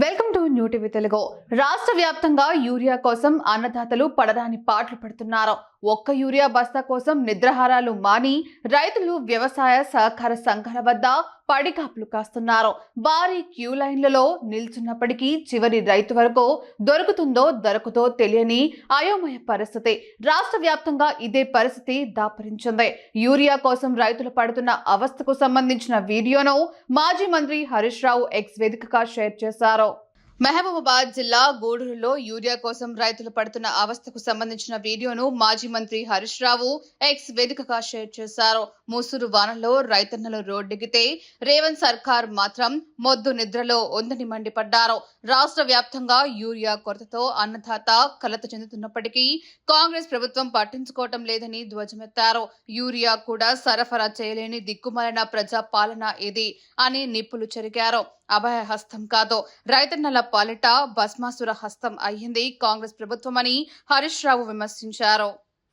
Welcome to new TV Telugu. రాష్ట్ర వ్యాప్తంగా urea కోసం అన్నదాతలు పడదాని పాటలు పడుతున్నారు. ఒక్క యూరియా బస్తా కోసం నిద్రహారాలు మాని రైతులు వ్యవసాయ సహకార సంఘాల వద్ద పడికాపులు కాస్తున్నారు. భారీ క్యూ లైన్లలో నిల్చున్నప్పటికీ చివరి రైతు వరకు దొరుకుతుందో దొరకుతో తెలియని అయోమయ పరిస్థితి. రాష్ట్ర వ్యాప్తంగా ఇదే పరిస్థితి దాపరించింది. యూరియా కోసం రైతులు పడుతున్న అవస్థకు సంబంధించిన వీడియోను మాజీ మంత్రి హరీష్ రావు ఎక్స్ వేదికగా షేర్ చేశారు. మహబూబాబాద్ జిల్లా గూడూరులో యూరియా కోసం రైతులు పడుతున్న అవస్థకు సంబంధించిన వీడియోను మాజీ మంత్రి హరీష్ రావు ఎక్స్ వేదికగా షేర్ చేశారు. మూసూరు వానలో రైతన్నలు రోడ్డెగితే రేవంత్ సర్కార్ మాత్రం మొద్దు నిద్రలో ఉందని మండిపడ్డారు. రాష్ట్ర వ్యాప్తంగా యూరియా కొరతతో అన్నదాత కలత చెందుతున్నప్పటికీ కాంగ్రెస్ ప్రభుత్వం పట్టించుకోవటం లేదని ధ్వజమెత్తారు. యూరియా కూడా సరఫరా చేయలేని దిక్కుమాలిన ప్రజా పాలన ఇది అని నిప్పులు చెరిగారు. అభయ హస్తం కాదు. రైతన్నల పాలిట భస్మాసుర హస్తం అయ్యింది కాంగ్రెస్ ప్రభుత్వమని హరీష్ రావు విమర్శించారు.